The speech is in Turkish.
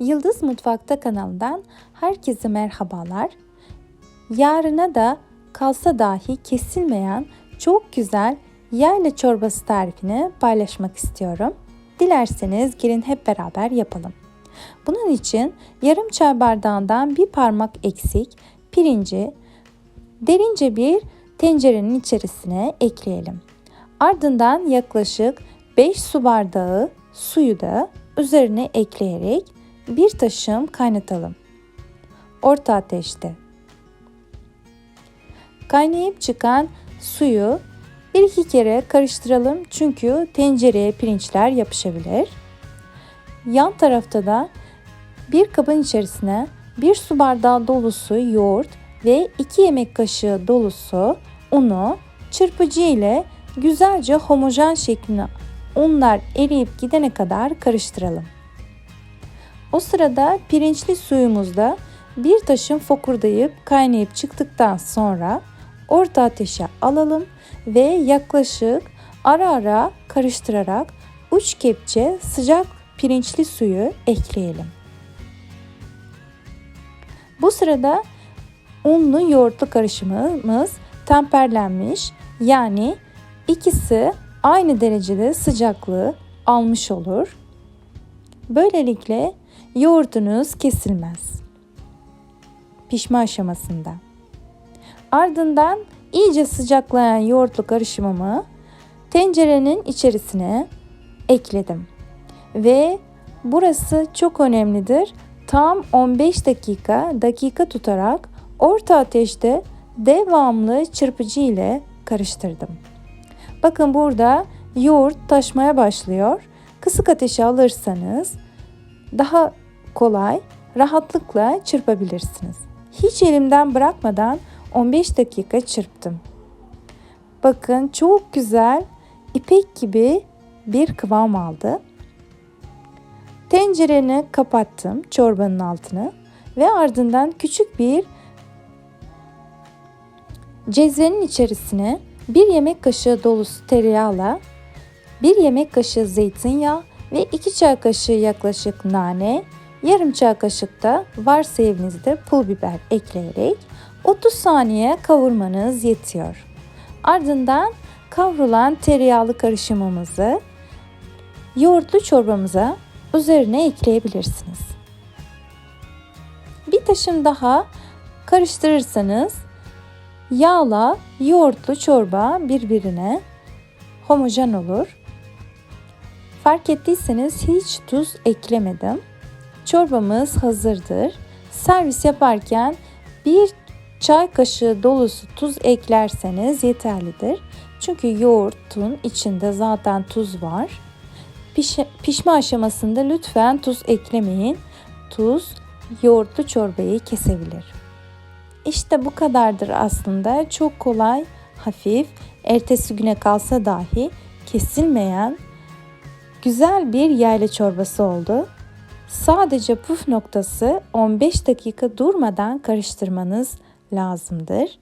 Yıldız Mutfakta kanalından herkese merhabalar. Yarına da kalsa dahi kesilmeyen çok güzel yayla çorbası tarifini paylaşmak istiyorum. Dilerseniz gelin hep beraber yapalım. Bunun için yarım çay bardağından bir parmak eksik pirinci derince bir tencerenin içerisine ekleyelim. Ardından yaklaşık 5 su bardağı suyu da üzerine ekleyerek bir taşım kaynatalım. Orta ateşte. Kaynayıp çıkan suyu bir iki kere karıştıralım çünkü tencereye pirinçler yapışabilir. Yan tarafta da bir kabın içerisine bir su bardağı dolusu yoğurt ve 2 yemek kaşığı dolusu unu çırpıcı ile güzelce homojen şekline unlar eriyip gidene kadar karıştıralım. O sırada pirinçli suyumuzda bir taşın fokurdayıp kaynayıp çıktıktan sonra orta ateşe alalım ve yaklaşık ara ara karıştırarak uç kepçe sıcak pirinçli suyu ekleyelim. Bu sırada unlu yoğurtlu karışımımız temperlenmiş yani ikisi aynı derecede sıcaklığı almış olur. Böylelikle yoğurdunuz kesilmez. Pişme aşamasında. Ardından iyice sıcaklayan yoğurtlu karışımımı tencerenin içerisine ekledim. Ve burası çok önemlidir. Tam 15 dakika dakika tutarak orta ateşte devamlı çırpıcı ile karıştırdım. Bakın burada yoğurt taşmaya başlıyor. Kısık ateşe alırsanız daha kolay, rahatlıkla çırpabilirsiniz. Hiç elimden bırakmadan 15 dakika çırptım. Bakın çok güzel ipek gibi bir kıvam aldı. Tencereni kapattım çorbanın altını ve ardından küçük bir cezvenin içerisine bir yemek kaşığı dolusu tereyağla, bir yemek kaşığı zeytinyağı ve 2 çay kaşığı yaklaşık nane, yarım çay kaşık da varsa evinizde pul biber ekleyerek 30 saniye kavurmanız yetiyor. Ardından kavrulan tereyağlı karışımımızı yoğurtlu çorbamıza üzerine ekleyebilirsiniz. Bir taşım daha karıştırırsanız yağla yoğurtlu çorba birbirine homojen olur. Fark ettiyseniz hiç tuz eklemedim. Çorbamız hazırdır. Servis yaparken bir çay kaşığı dolusu tuz eklerseniz yeterlidir. Çünkü yoğurtun içinde zaten tuz var. Piş- pişme aşamasında lütfen tuz eklemeyin. Tuz yoğurtlu çorbayı kesebilir. İşte bu kadardır aslında. Çok kolay, hafif, ertesi güne kalsa dahi kesilmeyen güzel bir yayla çorbası oldu. Sadece puf noktası 15 dakika durmadan karıştırmanız lazımdır.